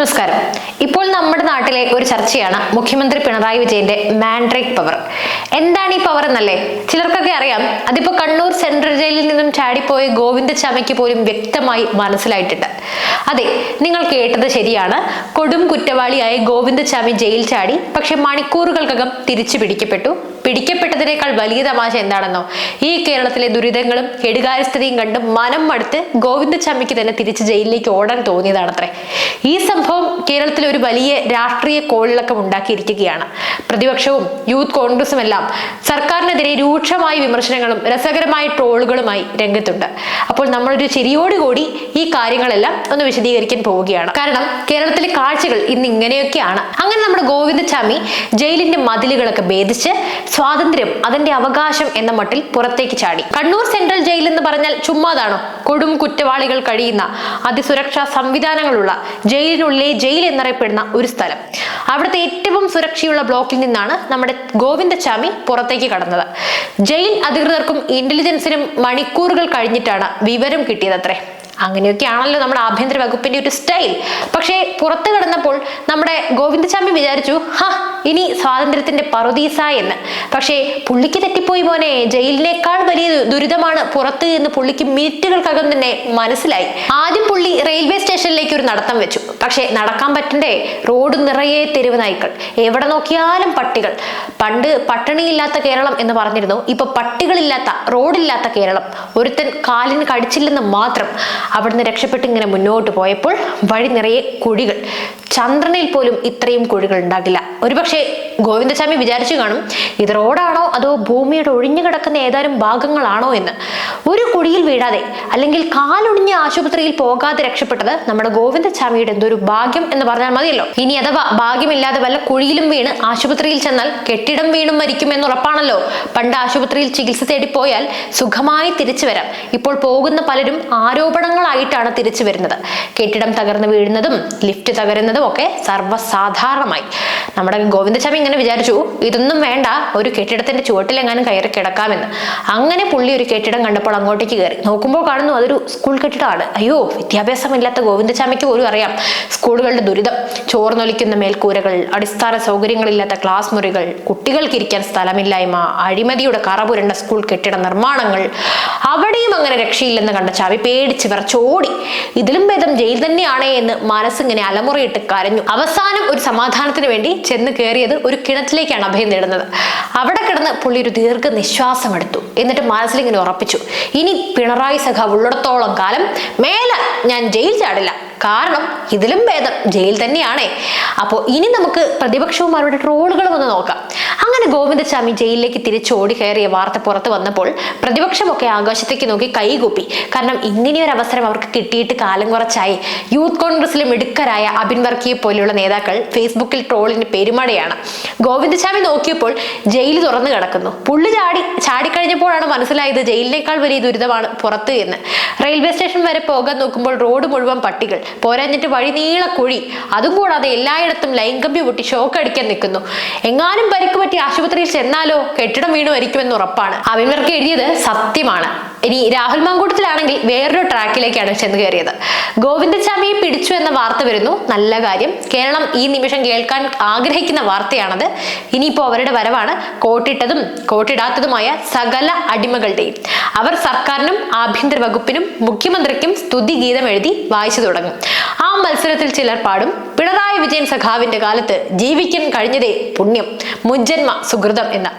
നമസ്കാരം. ഇപ്പോൾ നമ്മുടെ നാട്ടിലെ ഒരു ചർച്ചയാണ് മുഖ്യമന്ത്രി പിണറായി വിജയന്റെ മാൻഡ്രേക്ക് പവർ. എന്താണ് ഈ പവർ എന്നല്ലേ? ചിലർക്കൊക്കെ അറിയാം അതിപ്പോ കണ്ണൂർ സെൻട്രൽ ജയിലിൽ നിന്നും ചാടിപ്പോയ ഗോവിന്ദ ചാമയ്ക്ക് പോലും വ്യക്തമായി മനസ്സിലായിട്ടുണ്ട്. അതെ നിങ്ങൾ കേട്ടത് ശരിയാണ്. കൊടും കുറ്റവാളിയായ ഗോവിന്ദ ചാമി ജയിൽ ചാടി പക്ഷെ മണിക്കൂറുകൾക്കകം തിരിച്ചു പിടിക്കപ്പെട്ടു. പിടിക്കപ്പെട്ടതിനേക്കാൾ വലിയ തമാശ എന്താണെന്നോ? ഈ കേരളത്തിലെ ദുരിതങ്ങളും കെടുകാര്യസ്ഥതയും കണ്ട് മനം മടുത്ത് ഗോവിന്ദചാമിക്ക് തന്നെ തിരിച്ച് ജയിലിലേക്ക് ഓടാൻ തോന്നിയതാണത്രേ. ഈ സംഭവം കേരളത്തിൽ ഒരു വലിയ രാഷ്ട്രീയ കോളിളക്കം ഉണ്ടാക്കിയിരിക്കുകയാണ്. പ്രതിപക്ഷവും യൂത്ത് കോൺഗ്രസും എല്ലാം സർക്കാരിനെതിരെ രൂക്ഷമായ വിമർശനങ്ങളും രസകരമായ ട്രോളുകളുമായി രംഗത്തുണ്ട്. അപ്പോൾ നമ്മളൊരു ചിരിയോടുകൂടി ഈ കാര്യങ്ങളെല്ലാം ഒന്ന് വിശദീകരിക്കാൻ പോവുകയാണ്. കാരണം കേരളത്തിലെ കാഴ്ചകൾ ഇന്ന് ഇങ്ങനെയൊക്കെയാണ്. അങ്ങനെ നമ്മുടെ ഗോവിന്ദസ്വാമി ജയിലിന്റെ മതിലുകളൊക്കെ ഭേദിച്ച് സ്വാതന്ത്ര്യം അതിന്റെ അവകാശം എന്ന മട്ടിൽ പുറത്തേക്ക് ചാടി. കണ്ണൂർ സെൻട്രൽ ജയിൽ എന്ന് പറഞ്ഞാൽ ചുമ്മാതാണോ? കൊടും കുറ്റവാളികൾ കഴിയുന്ന അതിസുരക്ഷാ സംവിധാനങ്ങളുള്ള ജയിലിനുള്ളിലെ ജയിൽ എന്നറിയപ്പെടുന്ന ഒരു സ്ഥലം. അവിടുത്തെ ഏറ്റവും സുരക്ഷയുള്ള ബ്ലോക്കിൽ നിന്നാണ് നമ്മുടെ ഗോവിന്ദചാമി പുറത്തേക്ക് കടന്നത്. ജയിൽ അധികൃതർക്കും ഇന്റലിജൻസിനും മണിക്കൂറുകൾ കഴിഞ്ഞിട്ടാണ് വിവരം കിട്ടിയതത്രേ. അങ്ങനെയൊക്കെയാണല്ലോ നമ്മുടെ ആഭ്യന്തര വകുപ്പിന്റെ ഒരു സ്റ്റൈൽ. പക്ഷേ പുറത്തു കിടന്നപ്പോൾ നമ്മുടെ ഗോവിന്ദസ്വാമി വിചാരിച്ചു ഹാ ഇനി സ്വാതന്ത്ര്യത്തിന്റെ പറുദീസ എന്ന്. പക്ഷേ പുള്ളിക്ക് തെറ്റിപ്പോയി മോനെ. ജയിലിനേക്കാൾ വലിയ ദുരിതമാണ് പുറത്ത് എന്ന് പുള്ളിക്ക് മിനിറ്റുകൾക്കകം തന്നെ മനസ്സിലായി. ആദ്യം പുള്ളി റെയിൽവേ സ്റ്റേഷനിലേക്ക് ഒരു നടത്തം വെച്ചു. പക്ഷേ നടക്കാൻ പറ്റണ്ടേ? റോഡ് നിറയെ തെരുവ് നായ്ക്കൾ. എവിടെ നോക്കിയാലും പട്ടികൾ. പണ്ട് പട്ടിണിയില്ലാത്ത കേരളം എന്ന് പറഞ്ഞിരുന്നു. ഇപ്പൊ പട്ടികളില്ലാത്ത റോഡില്ലാത്ത കേരളം. ഒരുത്തൻ കാലിന് കടിച്ചില്ലെന്ന് മാത്രം. അവിടുന്ന് രക്ഷപ്പെട്ട് ഇങ്ങനെ മുന്നോട്ട് പോയപ്പോൾ വഴി നിറയെ കുഴികൾ. ചന്ദ്രനിൽ പോലും ഇത്രയും കുഴികൾ ഉണ്ടാകില്ല. ഒരുപക്ഷെ ഗോവിന്ദസ്വാമി വിചാരിച്ചു കാണും ഇത് റോഡാണോ അതോ ഭൂമിയുടെ ഒഴിഞ്ഞു കിടക്കുന്ന ഏതാനും ഭാഗങ്ങളാണോ എന്ന്. ഒരു കുഴിയിൽ വീഴാതെ അല്ലെങ്കിൽ കാലൊടിഞ്ഞ ആശുപത്രിയിൽ പോകാതെ രക്ഷപ്പെട്ടത് നമ്മുടെ ഗോവിന്ദസ്വാമിയുടെ എന്തൊരു ഭാഗ്യം എന്ന് പറഞ്ഞാൽ മതിയല്ലോ. ഇനി അഥവാ ഭാഗ്യമില്ലാതെ വല്ല കുഴിയിലും വീണ് ആശുപത്രിയിൽ ചെന്നാൽ കെട്ടിടം വീണും മരിക്കും എന്നുറപ്പാണല്ലോ പണ്ട് ആശുപത്രിയിൽ ചികിത്സ തേടി പോയാൽ സുഖമായി തിരിച്ചു വരാം. ഇപ്പോൾ പോകുന്ന പലരും ആരോപണങ്ങളായിട്ടാണ് തിരിച്ചു വരുന്നത്. കെട്ടിടം തകർന്നു വീഴുന്നതും ലിഫ്റ്റ് തകരുന്നതും ഒക്കെ സർവസാധാരണമായി. നമ്മുടെ ഗോവിന്ദസ്വാമി ഇങ്ങനെ വിചാരിച്ചു ഇതൊന്നും വേണ്ട ഒരു കെട്ടിടത്തിന്റെ ചുവട്ടിലെങ്ങാനും കയറി കിടക്കാമെന്ന്. അങ്ങനെ പുള്ളി ഒരു കെട്ടിടം കണ്ടപ്പോൾ അങ്ങോട്ടേക്ക് കയറി. നോക്കുമ്പോൾ കാണുന്നു അതൊരു സ്കൂൾ കെട്ടിടമാണ്. അയ്യോ വിദ്യാഭ്യാസമില്ലാത്ത ഗോവിന്ദസ്വാമിക്ക് പോലും അറിയാം സ്കൂളുകളുടെ ദുരിതം. ചോർന്നൊലിക്കുന്ന മേൽക്കൂരകൾ അടിസ്ഥാന സൗകര്യങ്ങളില്ലാത്ത ക്ലാസ് മുറികൾ കുട്ടികൾക്കിരിക്കാൻ സ്ഥലമില്ലായ്മ അഴിമതിയുടെ കറപുരണ്ട സ്കൂൾ കെട്ടിട നിർമ്മാണങ്ങൾ. അവിടെയും അങ്ങനെ രക്ഷയില്ലെന്ന് കണ്ട ചാവി പേടിച്ച് വിറച്ചോടി. ഇതിലും ഭേദം ജയിൽ തന്നെയാണേ എന്ന് മനസ്സിങ്ങനെ അലമുറയിട്ട് കരഞ്ഞു. അവസാനം ഒരു സമാധാനത്തിന് വേണ്ടി ചെന്ന് കയറിയത് ഒരു കിണറ്റിലേക്കാണ് അഭയം നേടുന്നത്. അവിടെ കിടന്ന് പുള്ളി ഒരു ദീർഘ നിശ്വാസം എടുത്തു എന്നിട്ട് മനസ്സിലിങ്ങനെ ഉറപ്പിച്ചു. ഇനി പിണറായി സഖാവ് ഉള്ളിടത്തോളം കാലം മേലെ ഞാൻ ജയിൽ ചാടില്ല. കാരണം ഇതിലും ഭേദം ജയിൽ തന്നെയാണ്. അപ്പോൾ ഇനി നമുക്ക് പ്രതിപക്ഷവും അവരുടെ ട്രോളുകളും ഒന്ന് നോക്കാം. അങ്ങനെ ഗോവിന്ദസ്വാമി ജയിലിലേക്ക് തിരിച്ചോടി കയറിയ വാർത്ത പുറത്ത് വന്നപ്പോൾ പ്രതിപക്ഷമൊക്കെ ആകാശത്തേക്ക് നോക്കി കൈകൂപ്പി. കാരണം ഇങ്ങനെയൊരു അവസരം അവർക്ക് കിട്ടിയിട്ട് കാലം കുറച്ചായി. യൂത്ത് കോൺഗ്രസിലെ മിടുക്കരായ അബിൻ വർക്കിയെ പോലെയുള്ള നേതാക്കൾ ഫേസ്ബുക്കിൽ ട്രോളിന് പെരുമഴയാണ്. ഗോവിന്ദസ്വാമി നോക്കിയപ്പോൾ ജയിൽ തുറന്നു കിടക്കുന്നു. പുള്ളി ചാടി ചാടിക്കഴിഞ്ഞപ്പോഴാണ് മനസ്സിലായത് ജയിലിനേക്കാൾ വലിയ ദുരിതമാണ് പുറത്ത് എന്ന്. റെയിൽവേ സ്റ്റേഷൻ വരെ പോകാൻ നോക്കുമ്പോൾ റോഡ് മുഴുവൻ പട്ടികൾ. പോരാഞ്ഞിട്ട് വഴി നീള കുഴി. അതും കൂടാതെ എല്ലായിടത്തും ലൈംഗമ്പ്യ പൊട്ടി ഷോക്ക് അടിക്കാൻ നിൽക്കുന്നു. എങ്ങാനും പരിക്ക് പറ്റി ആശുപത്രിയിൽ ചെന്നാലോ കെട്ടിടം വീണു മരിക്കുമെന്ന് ഉറപ്പാണ്. അഭിമർക്ക് എഴുതിയത് സത്യമാണ്. ഇനി രാഹുൽ മാങ്കൂട്ടത്തിലാണെങ്കിൽ വേറൊരു ട്രാക്കിലേക്കാണ് ചെന്ന് കയറിയത്. ഗോവിന്ദസ്വാമിയെ പിടിച്ചു എന്ന വാർത്ത വരുന്നു. നല്ല കാര്യം. കേരളം ഈ നിമിഷം കേൾക്കാൻ ആഗ്രഹിക്കുന്ന വാർത്തയാണത്. ഇനിയിപ്പോൾ അവരുടെ വരവാണ്. കോട്ടിട്ടതും കോട്ടിടാത്തതുമായ സകല അടിമകളുടെയും. അവർ സർക്കാരിനും ആഭ്യന്തര വകുപ്പിനും മുഖ്യമന്ത്രിക്കും സ്തുതി ഗീതം എഴുതി വായിച്ചു തുടങ്ങും. ആ മത്സരത്തിൽ ചിലർ പാടും. പിണറായി വിജയൻ സഖാവിന്റെ കാലത്ത് ജീവിക്കാൻ കഴിഞ്ഞതേ പുണ്യം മുജ്ജന്മ സുഹൃതം എന്ന്.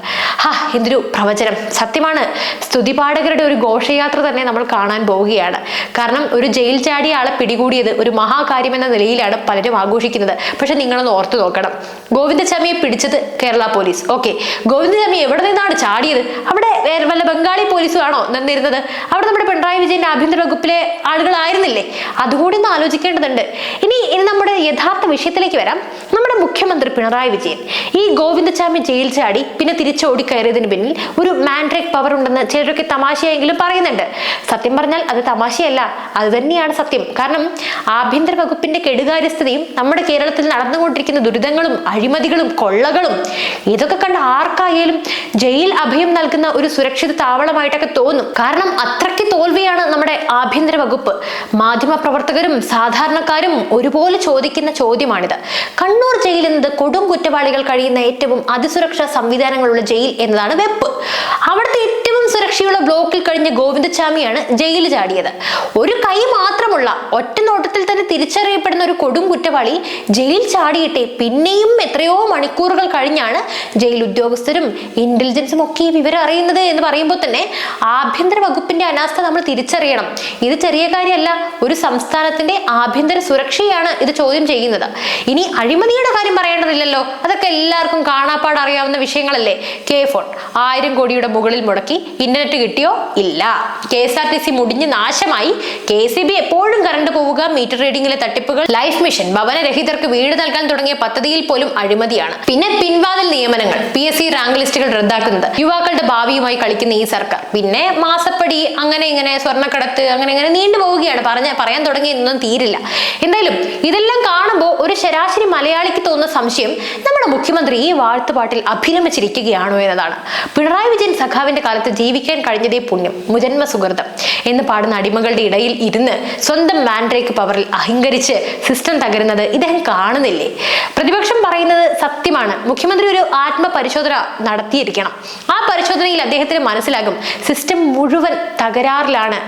ഹാ എന്തൊരു പ്രവചനം. സത്യമാണ് സ്തുതിപാഠകരുടെ ഒരു ഘോഷയാത്ര തന്നെ നമ്മൾ കാണാൻ പോവുകയാണ്. കാരണം ഒരു ജയിൽ ചാടിയ ആളെ പിടികൂടിയത് ഒരു മഹാകാര്യം എന്ന നിലയിലാണ് പലരും ആഘോഷിക്കുന്നത്. പക്ഷെ നിങ്ങളൊന്ന് ഓർത്തു നോക്കണം. ഗോവിന്ദചാമിയെ പിടിച്ചത് കേരള പോലീസ്. ഓക്കെ ഗോവിന്ദചാമി എവിടെ നിന്നാണ് ചാടിയത്? അവിടെ വല്ല ബംഗാളി പോലീസും ആണോ നിന്നിരുന്നത്? അവിടെ നമ്മുടെ പിണറായി വിജയന്റെ ആഭ്യന്തര വകുപ്പിലെ ആളുകളായിരുന്നില്ലേ? അതുകൂടി ഒന്ന് ആലോചിക്കേണ്ടതുണ്ട്. ഇനി ഇനി നമ്മുടെ യഥാർത്ഥ വിഷയത്തിലേക്ക് വരാം. നമ്മുടെ മുഖ്യമന്ത്രി പിണറായി വിജയൻ. ഈ ഗോവിന്ദചാമി ജയിൽ ചാടി പിന്നെ തിരിച്ചോടി കയറിയതിന് പിന്നിൽ ഒരു മാൻഡ്രേക്ക് പവർ ഉണ്ടെന്ന് ചിലരൊക്കെ തമാശയെങ്കിലും പറയുന്നുണ്ട്. സത്യം പറഞ്ഞാൽ അത് തമാശയല്ല അത് തന്നെയാണ് സത്യം. കാരണം ആഭ്യന്തര വകുപ്പിന്റെ കെടുകാര്യസ്ഥതയും നമ്മുടെ കേരളത്തിൽ നടന്നുകൊണ്ടിരിക്കുന്ന ദുരിതങ്ങളും അഴിമതികളും കൊള്ളകളും ഇതൊക്കെ കണ്ട് ആർക്കായാലും ജയിൽ അഭയം നൽകുന്ന ഒരു സുരക്ഷിത താവളമായിട്ടൊക്കെ തോന്നും. കാരണം അത്രയ്ക്ക് തോൽവിയാണ് ആഭ്യന്തര വകുപ്പ് മാധ്യമ പ്രവർത്തകരും സാധാരണക്കാരും ഒരുപോലെ ചോദിക്കുന്ന ചോദ്യമാണിത്. കണ്ണൂർ ജയിൽ എന്നത് കൊടും കുറ്റവാളികൾ കഴിയുന്ന ഏറ്റവും അതിസുരക്ഷാ സംവിധാനങ്ങളുള്ള ജയിൽ എന്നതാണ് വെപ്പ്. അവിടുത്തെ ഏറ്റവും സുരക്ഷയുള്ള ബ്ലോക്കിൽ കഴിഞ്ഞ ഗോവിന്ദച്ചാമിയാണ് ജയിൽ ചാടിയത്. ഒരു കൈ മാത്രമുള്ള ഒറ്റ നോട്ടത്തിൽ തന്നെ തിരിച്ചറിയപ്പെടുന്ന ഒരു കൊടും കുറ്റവാളി ജയിൽ ചാടിയിട്ടെ പിന്നെയും എത്രയോ മണിക്കൂറുകൾ കഴിഞ്ഞാണ് ജയിൽ ഉദ്യോഗസ്ഥരും ഇന്റലിജൻസും ഒക്കെ ഈ വിവരം അറിയുന്നത് എന്ന് പറയുമ്പോൾ തന്നെ ആഭ്യന്തര വകുപ്പിന്റെ അനാസ്ഥ നമ്മൾ തിരിച്ചറിയണം. ഇത് ചെറിയ കാര്യമല്ല ഒരു സംസ്ഥാനത്തിന്റെ ആഭ്യന്തര സുരക്ഷയാണ് ഇത് ചോദ്യം ചെയ്യുന്നത്. ഇനി അഴിമതിയുടെ കാര്യം പറയേണ്ടതില്ലല്ലോ. അതൊക്കെ എല്ലാവർക്കും കാണാപ്പാട് അറിയാവുന്ന വിഷയങ്ങളല്ലേ? K phone. ആയിരം കോടിയുടെ മുകളിൽ മുടക്കി ഇന്റർനെറ്റ് കിട്ടിയോ? ഇല്ല. K S R T C മുടിഞ്ഞ് നാശമായി. കെ സി ബി എപ്പോഴും കറണ്ട് പോവുക മീറ്റർ റീഡിംഗിലെ തട്ടിപ്പുകൾ ലൈഫ് മിഷൻ ഭവനരഹിതർക്ക് വീട് നൽകാൻ തുടങ്ങിയ പദ്ധതിയിൽ പോലും അഴിമതിയാണ്. പിന്നെ പിൻവാതിൽ നിയമനങ്ങൾ പി എസ് സി റാങ്ക് ലിസ്റ്റുകൾ റദ്ദാക്കുന്നത്. യുവാക്കളുടെ ഭാവിയുമായി കളിക്കുന്ന ഈ സർക്കാർ. പിന്നെ മാസപ്പടി അങ്ങനെ ഇങ്ങനെ സ്വർണക്കടത്ത് അങ്ങനെ ഇങ്ങനെ നീണ്ടു പോവുകയാണ്. പറഞ്ഞ പറയാൻ തുടങ്ങി ഇന്നും തീരില്ല. എന്തായാലും ഇതെല്ലാം കാണുമ്പോൾ ഒരു ശരാശരി മലയാളിക്ക് തോന്നുന്ന സംശയം നമ്മുടെ മുഖ്യമന്ത്രി ഈ വാഴ്ത്തുപാട്ടിൽ അഭിനമിച്ചിരിക്കുകയാണോ എന്നതാണ്. പിണറായി വിജയൻ സഖാവിന്റെ കാലത്ത് ജീവിക്കാൻ കഴിഞ്ഞതേ പുണ്യം മുജന്മ സുഹൃതം എന്ന് പാടുന്ന അടിമകളുടെ ഇടയിൽ ഇരുന്ന് സ്വന്തം മാൻഡ്രേക്ക് പവറിൽ അഹങ്കരിച്ച് സിസ്റ്റം തകരുന്നത് ഇദ്ദേഹം കാണുന്നില്ലേ? പ്രതിപക്ഷം പറയുന്നത് സത്യമാണ്. മുഖ്യമന്ത്രി ഒരു ആത്മപരിശോധന നടത്തിയിരിക്കണം. ആ പരിശോധനയിൽ അദ്ദേഹത്തിന് മനസ്സിലാകും സിസ്റ്റം മുഴുവൻ തകരാറിലാണ്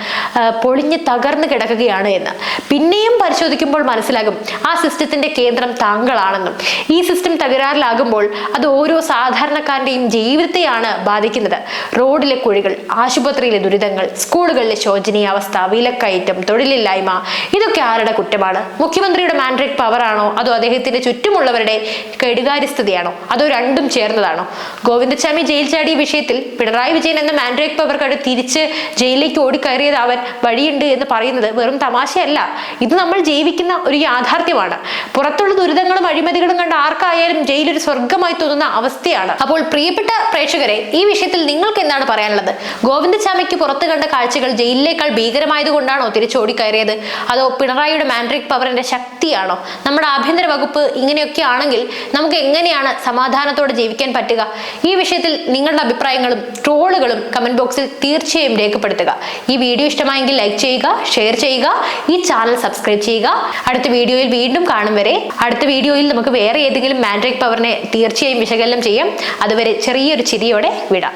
പൊളിഞ്ഞ് തകർന്നു കിടക്കുകയാണ് എന്ന്. പിന്നെയും പരിശോധിക്കുമ്പോൾ മനസ്സിലാകും ആ സിസ്റ്റത്തിന്റെ കേന്ദ്രം താങ്കളാണെന്നും. ഈ സിസ്റ്റം തകരാറിലാകുമ്പോൾ അത് ഓരോ സാധാരണക്കാരന്റെയും ജീവിതത്തെയാണ് ബാധിക്കുന്നത്. റോഡിലെ കുഴികൾ ആശുപത്രിയിലെ ദുരിതങ്ങൾ സ്കൂളുകളിലെ ശോചനീയാവസ്ഥ വിലക്കയറ്റം തൊഴിലില്ലായ്മ ഇതൊക്കെ ആരുടെ കുറ്റമാണ്? മുഖ്യമന്ത്രിയുടെ മാൻഡ്രിക് പവറാണോ? അതോ അദ്ദേഹത്തിന്റെ ചുറ്റുമുള്ളവരുടെ കെടുകാര്യസ്ഥതയാണോ? അതോ രണ്ടും ചേർന്നതാണോ? ഗോവിന്ദസ്വാമി ജയിൽ ചാടിയ വിഷയത്തിൽ പിണറായി വിജയൻ എന്ന പവർ കണ്ട് തിരിച്ച് ജയിലിലേക്ക് ഓടിക്കയറിയത് അവൻ വഴിയുണ്ട് എന്ന് പറയുന്നത് വെറും തമാശയല്ല. ഇത് നമ്മൾ ജീവിക്കുന്ന ഒരു യാഥാർത്ഥ്യമാണ്. പുറത്തുള്ള ദുരിതങ്ങളും അഴിമതികളും കണ്ട് ആർക്കായാലും ജയിലൊരു സ്വർഗമായി തോന്നുന്ന അവസ്ഥയാണ്. അപ്പോൾ പ്രിയപ്പെട്ട പ്രേക്ഷകരെ ഈ വിഷയത്തിൽ നിങ്ങൾക്ക് എന്താണ് പറയാനുള്ളത്? ഗോവിന്ദചാമിക്ക് പുറത്ത് കണ്ട കാഴ്ചകൾ ജയിലിനേക്കാൾ ഭീകരമായത് കൊണ്ടാണോ തിരിച്ചോടിക്കയറിയത് അതോ പിണറായിയുടെ മാൻഡ്രിക് പവറിന്റെ ശക്തിയാണോ? നമ്മുടെ ആഭ്യന്തര വകുപ്പ് ഇങ്ങനെയൊക്കെ ആണെങ്കിൽ നമുക്ക് എങ്ങനെയാണ് സമാധാനത്തോടെ ജീവിക്കാൻ പറ്റുക? ഈ വിഷയത്തിൽ നിങ്ങളുടെ അഭിപ്രായങ്ങളും ട്രോളുകളും കമന്റ് ബോക്സിൽ തീർച്ചയായും രേഖപ്പെടുത്തുക. ഈ വീഡിയോ ഇഷ്ടമായെങ്കിൽ ലൈക്ക് ചെയ്യുക ഷെയർ ചെയ്യുക ഈ ചാനൽ സബ്സ്ക്രൈബ് ചെയ്യുക. അടുത്ത വീഡിയോയിൽ വീണ്ടും കാണും വരെ. അടുത്ത വീഡിയോയിൽ നമുക്ക് വേറെ ഏതെങ്കിലും മാൻഡ്രിക് പവറിനെ തീർച്ചയായും വിശകലനം ചെയ്യാം. അതുവരെ ചെറിയൊരു ചിരിയോടെ വിടാം.